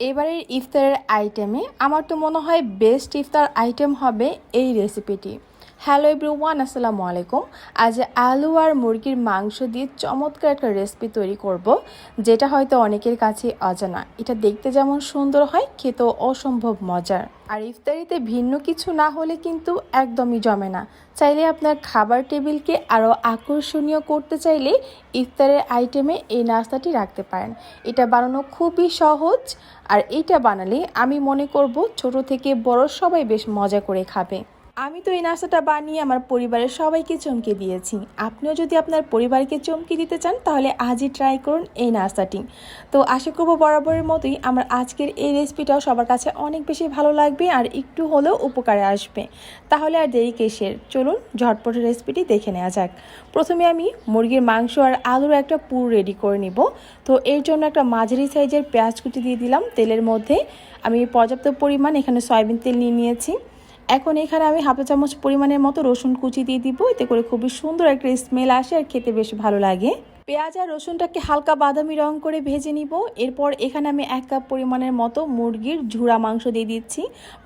এবারের ইফতারের আইটেমে আমার তো মনে হয় বেস্ট ইফতার আইটেম হবে এই রেসিপিটি হ্যালো এভরিওয়ান আসসালামু আলাইকুম আজ আলু আর মুরগির মাংস দিয়ে চমৎকার একটা রেসিপি তৈরি করব, যেটা হয়তো অনেকের কাছে অজানা। এটা দেখতে যেমন সুন্দর হয়, খেতেও অসম্ভব মজার। আর ইফতারিতে ভিন্ন কিছু না হলে কিন্তু একদমই জমে না। চাইলে আপনার খাবার টেবিলকে আরও আকর্ষণীয় করতে চাইলে ইফতারের আইটেমে এই নাস্তাটি রাখতে পারেন। এটা বানানো খুবই সহজ, আর এটা বানালে আমি মনে করব ছোট থেকে বড় সবাই বেশ মজা করে খাবে। আমি তো এই নাস্তাটা বানিয়ে আমার পরিবারের সবাইকে চমকে দিয়েছি। আপনিও যদি আপনার পরিবারকে চমকে দিতে চান, তাহলে আজই ট্রাই করুন এই নাস্তাটি। তো আশা করব বরাবরের মতোই আমার আজকের এই রেসিপিটাও সবার কাছে অনেক বেশি ভালো লাগবে আর একটু হলেও উপকারে আসবে। তাহলে আর দেরি কেসের? চলুন ঝটপট রেসিপিটি দেখে নেওয়া যাক। প্রথমে আমি মুরগির মাংস আর আলুর একটা পুর রেডি করে নিব। তো এর জন্য একটা মাঝারি সাইজের পেঁয়াজ কুচি দিয়ে দিলাম। তেলের মধ্যে আমি পর্যাপ্ত পরিমাণ এখানে সয়াবিন তেল নিয়ে নিয়েছি। এখন এখানে আমি হাফ চামচ পরিমাণের মতো রসুন কুচি দিয়ে দিব। এতে করে খুবই সুন্দর একটা স্মেল আসে আর খেতে বেশ ভালো লাগে। পেঁয়াজ আর রসুনটাকে হালকা বাদামি রং করে ভেজে নিব। এরপর এখানে আমি এক কাপ পরিমাণের মতো মুরগির ঝুড়া মাংস দিয়ে দিচ্ছি।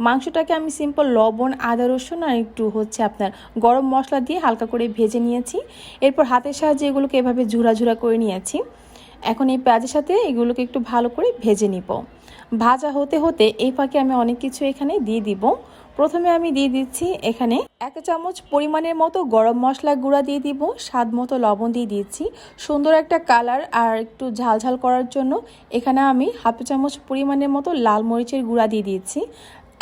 মাংসটাকে আমি সিম্পল লবণ, আদা, রসুন আর একটু হচ্ছে আপনার গরম মশলা দিয়ে হালকা করে ভেজে নিয়েছি। এরপর হাতের সাহায্যে এগুলোকে এভাবে ঝুরা ঝুরা করে নিয়েছি। এখন এই পেঁয়াজের সাথে এগুলোকে একটু ভালো করে ভেজে নিব। ভাজা হতে হতে এই ফাঁকে আমি অনেক কিছু এখানে দিয়ে দিব। প্রথমে আমি দিয়ে দিচ্ছি এখানে এক চামচ পরিমাণের মতো গরম মশলা গুঁড়া দিয়ে দিব, স্বাদ মতো লবণ দিয়ে দিচ্ছি। সুন্দর একটা কালার আর একটু ঝালঝাল করার জন্য এখানে আমি হাফ চামচ পরিমাণের মতো লাল মরিচের গুঁড়া দিয়ে দিচ্ছি।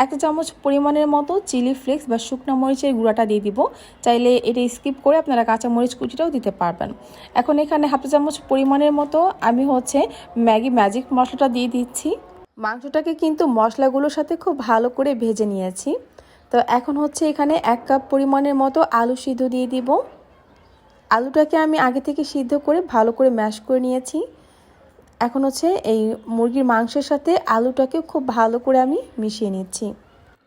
এক চামচ পরিমাণের মতো চিলি ফ্লেক্স বা শুকনো মরিচের গুঁড়াটা দিয়ে দিব। চাইলে এটা স্কিপ করে আপনারা কাঁচা মরিচ কুচিটাও দিতে পারবেন। এখন এখানে হাফ চামচ পরিমাণের মতো আমি হচ্ছে ম্যাগি ম্যাজিক মশলাটা দিয়ে দিচ্ছি। মাংসটাকে কিন্তু মশলাগুলোর সাথে খুব ভালো করে ভেজে নিয়েছি। তো এখন হচ্ছে এখানে এক কাপ পরিমাণের মতো আলু সিদ্ধ দিয়ে দিব। আলুটাকে আমি আগে থেকে সিদ্ধ করে ভালো করে ম্যাশ করে নিয়েছি। এখন হচ্ছে এই মুরগির মাংসের সাথে আলুটাকে খুব ভালো করে আমি মিশিয়ে নিচ্ছি।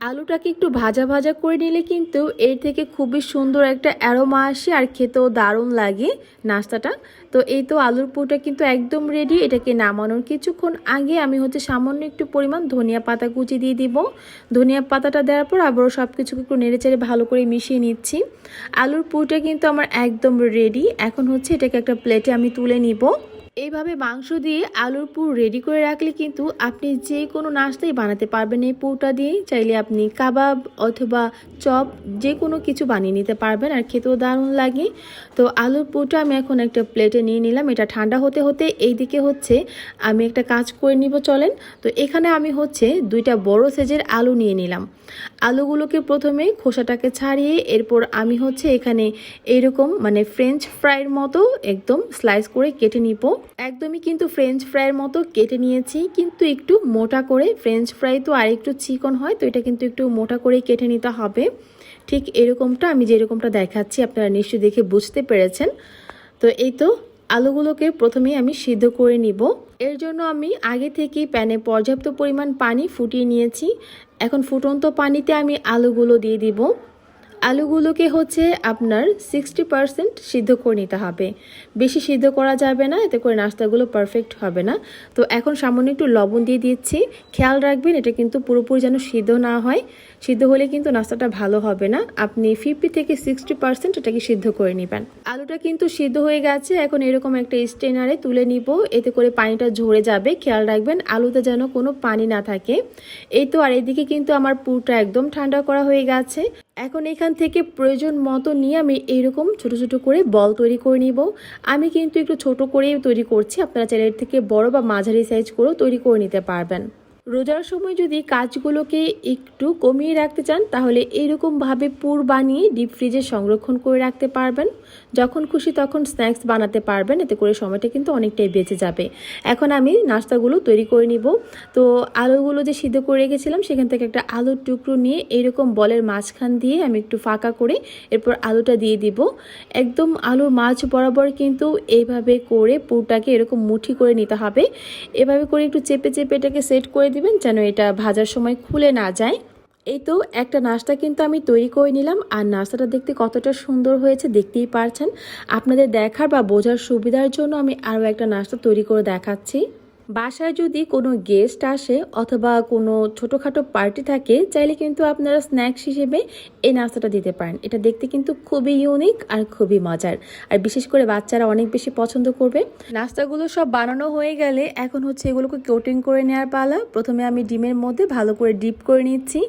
আলুটাকে একটু ভাজা ভাজা করে নিলে কিন্তু এর থেকে খুবই সুন্দর একটা অ্যারোমা আসে আর খেতেও দারুণ লাগে নাস্তাটা। তো এই তো আলুর পুরটা কিন্তু একদম রেডি এটাকে নামানোর কিছুক্ষণ আগে আমি হচ্ছে সামান্য একটু পরিমাণ ধনিয়া পাতা কুচি দিয়ে দিব। ধনিয়া পাতাটা দেওয়ার পর আবারও সব কিছুকে একটু নেড়েচেড়ে ভালো করে মিশিয়ে নিচ্ছি। আলুর পুরটা কিন্তু আমার একদম রেডি এখন হচ্ছে এটাকে একটা প্লেটে আমি তুলে নিব। এইভাবে মাংস দিয়ে আলুর পুর রেডি করে রাখলে কিন্তু আপনি যে কোনো নাস্তাই বানাতে পারবেন। এই পুরটা দিয়ে চাইলে আপনি কাবাব অথবা চপ যে কোনো কিছু বানিয়ে নিতে পারবেন আর খেতেও দারুণ লাগে। তো আলুর পুরটা আমি এখন একটা প্লেটে নিয়ে নিলাম। এটা ঠান্ডা হতে হতে এই দিকে হচ্ছে আমি একটা কাজ করে নিব, চলেন। তো এখানে আমি হচ্ছে দুইটা বড় সাইজের আলু নিয়ে নিলাম। আলুগুলোকে প্রথমে খোসাটাকে ছাড়িয়ে এরপর আমি হচ্ছে এখানে এরকম মানে ফ্রেঞ্চ ফ্রাইয়ের মতো একদম স্লাইস করে কেটে নিব। একদমই কিন্তু ফ্রেঞ্চ ফ্রাইয়ের মতো কেটে নিয়েছি, কিন্তু একটু মোটা করে ফ্রেঞ্চ ফ্রাই তো আর একটু চিকন হয়, তো এটা কিন্তু একটু মোটা করে কেটে নিতে হবে। ঠিক এরকমটা আমি যেরকমটা দেখাচ্ছি, আপনারা নিশ্চয়ই দেখে বুঝতে পেরেছেন। তো এই তো আলুগুলোকে প্রথমেই আমি সিদ্ধ করে নিব। এর জন্য আমি আগে থেকেই প্যানে পর্যাপ্ত পরিমাণ পানি ফুটিয়ে নিয়েছি। এখন ফুটন্ত পানিতে আমি আলুগুলো দিয়ে দিব। আলুগুলোকে হচ্ছে আপনার সিক্সটি পারসেন্ট সিদ্ধ করে নিতে হবে। বেশি সিদ্ধ করা যাবে না, এতে করে নাস্তাগুলো পারফেক্ট হবে না। তো এখন সামান্য একটু লবণ দিয়ে দিচ্ছি। খেয়াল রাখবেন, এটা কিন্তু পুরোপুরি যেন সিদ্ধ না হয়। সিদ্ধ হলে কিন্তু নাস্তাটা ভালো হবে না। আপনি ফিফটি থেকে সিক্সটি পারসেন্ট এটাকে সিদ্ধ করে নেবেন। আলুটা কিন্তু সিদ্ধ হয়ে গেছে, এখন এরকম একটা স্টেনারে তুলে নিব। এতে করে পানিটা ঝরে যাবে। খেয়াল রাখবেন, আলুতে যেন কোনো পানি না থাকে। এই তো, আর এদিকে কিন্তু আমার পুরটা একদম ঠান্ডা করা হয়ে গেছে। এখন এখান থেকে প্রয়োজন মতো নিয়ে আমি এইরকম ছোট ছোট করে বল তৈরি করে নিব। আমি কিন্তু একটু ছোট করেই তৈরি করছি। আপনারা চাইলে থেকে বড় বা মাঝারি সাইজ করেও তৈরি করে নিতে পারবেন। রোজার সময় যদি কাজগুলোকে একটু কমিয়ে রাখতে চান, তাহলে এইরকমভাবে পুর বানিয়ে ডিপ ফ্রিজে সংরক্ষণ করে রাখতে পারবেন। যখন খুশি তখন স্ন্যাক্স বানাতে পারবেন, এতে করে সময়টা কিন্তু অনেকটাই বেঁচে যাবে। এখন আমি নাস্তাগুলো তৈরি করে নিব। তো আলুগুলো যে সিদ্ধ করে রেখেছিলাম, সেখান থেকে একটা আলুর টুকরো নিয়ে এরকম বলের মাঝখান দিয়ে আমি একটু ফাঁকা করে এরপর আলুটা দিয়ে দিব। একদম আলুর মাছ বরাবর কিন্তু এইভাবে করে পুরটাকে এরকম মুঠি করে নিতে হবে। এভাবে করে একটু চেপে চেপে এটাকে সেট করে দিবেন যেন এটা ভাজার সময় খুলে না যায়। এই তো একটা নাস্তা কিন্তু আমি তৈরি করে নিলাম। আর নাস্তাটা দেখতে কতটা সুন্দর হয়েছে, দেখতেই পারছেন। আপনাদের দেখার বা বোঝার সুবিধার জন্য আমি আরও একটা নাস্তা তৈরি করে দেখাচ্ছি। বাসায় যদি কোনো গেস্ট আসে অথবা কোনো ছোটোখাটো পার্টি থাকে, চাইলে কিন্তু আপনারা স্ন্যাক্স হিসেবে এই নাস্তাটা দিতে পারেন। এটা দেখতে কিন্তু খুবই ইউনিক আর খুবই মজার। আর বিশেষ করে বাচ্চারা অনেক বেশি পছন্দ করবে। নাস্তাগুলো সব বানানো হয়ে গেলে এখন হচ্ছে এগুলোকে কোটিং করে নেওয়ার পালা। প্রথমে আমি ডিমের মধ্যে ভালো করে ডিপ করে নিচ্ছি।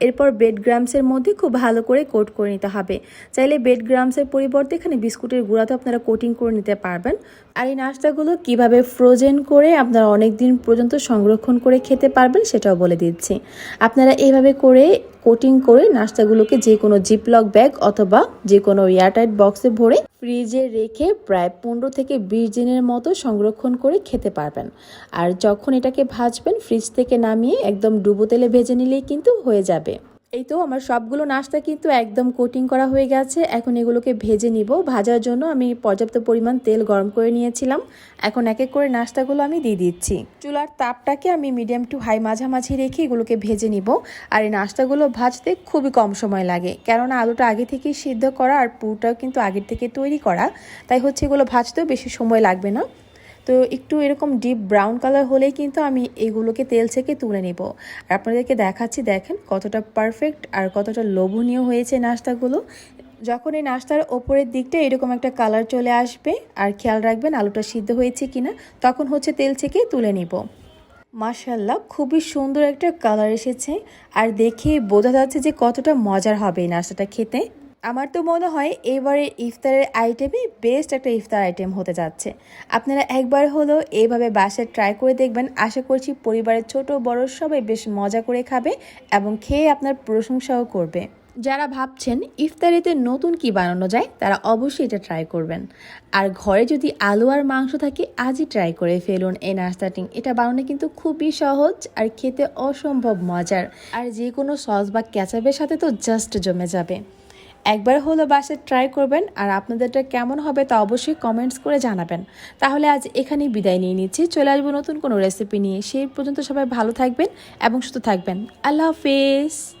এরপর বেড গ্রামসের মধ্যে খুব ভালো করে কোট করে নিতে হবে। চাইলে বেড গ্রামসের পরিবর্তে এখানে বিস্কুটের গুঁড়াতে আপনারা কোটিং করে নিতে পারবেন। আর এই নাস্তাগুলো কীভাবে ফ্রোজেন করে আপনারা অনেক দিন পর্যন্ত সংরক্ষণ করে খেতে পারবেন সেটাও বলে দিচ্ছি। আপনারা এইভাবে করে কোটিং করে নাস্তাগুলোকে যে কোনো জিপলক ব্যাগ অথবা যে কোনো এয়ারটাইট বক্সে ভরে ফ্রিজে রেখে প্রায় পনেরো থেকে বিশ দিনের মতো সংরক্ষণ করে খেতে পারবেন। আর যখন এটাকে ভাজবেন, ফ্রিজ থেকে নামিয়ে একদম ডুবো তেলে ভেজে নিলেই কিন্তু হয়ে যাবে। এই তো আমার সবগুলো নাস্তা কিন্তু একদম কোটিং করা হয়ে গেছে। এখন এগুলোকে ভেজে নিব। ভাজার জন্য আমি পর্যাপ্ত পরিমাণ তেল গরম করে নিয়েছিলাম। এখন এক এক করে নাস্তাগুলো আমি দিয়ে দিচ্ছি। চুলার তাপটাকে আমি মিডিয়াম টু হাই মাঝামাঝি রেখে এগুলোকে ভেজে নিব। আর এই নাস্তাগুলো ভাজতে খুবই কম সময় লাগে। কেননা আলুটা আগে থেকেই সিদ্ধ করা আর পুরটাও কিন্তু আগের থেকে তৈরি করা। তাই হচ্ছে এগুলো ভাজতেও বেশি সময় লাগবে না। তো একটু এরকম ডিপ ব্রাউন কালার হলেই কিন্তু আমি এগুলোকে তেল থেকে তুলে নেব। আর আপনাদেরকে দেখাচ্ছি, দেখেন কতটা পারফেক্ট আর কতটা লোভনীয় হয়েছে নাস্তাগুলো। যখন এই নাস্তার ওপরের দিকটা এরকম একটা কালার চলে আসবে আর খেয়াল রাখবেন আলুটা সিদ্ধ হয়েছে কিনা, তখন হচ্ছে তেল থেকে তুলে নিব। মাশাল্লাহ খুবই সুন্দর একটা কালার এসেছে। আর দেখে বোঝা যাচ্ছে যে কতটা মজার হবে এই নাস্তাটা খেতে। আমার তো মনে হয় এবারে ইফতারের আইটেমই বেস্ট একটা ইফতার আইটেম হতে যাচ্ছে। আপনারা একবার হলো এইভাবে বাসায় ট্রাই করে দেখবেন। আশা করছি পরিবারের ছোট, বড় সবাই বেশ মজা করে খাবে এবং খেয়ে আপনার প্রশংসাও করবে। যারা ভাবছেন ইফতারিতে নতুন কি বানানো যায়, তারা অবশ্যই এটা ট্রাই করবেন। আর ঘরে যদি আলু আর মাংস থাকে, আজই ট্রাই করে ফেলুন। এই নাস্তাটি এটা বানানো কিন্তু খুবই সহজ আর খেতে অসম্ভব মজার। আর যে কোনো সস বা ক্যাচাপের সাথে তো জাস্ট জমে যাবে। একবার হলো বাসে ট্রাই করবেন আর আপনাদেরটা কেমন হবে তা অবশ্যই কমেন্টস করে জানাবেন। তাহলে আজ এখানেই বিদায় নিয়ে নিচ্ছি। চলে আসব নতুন কোনো রেসিপি নিয়ে। সেই পর্যন্ত সবাই ভালো থাকবেন এবং সুস্থ থাকবেন। আল্লাহ হাফিজ।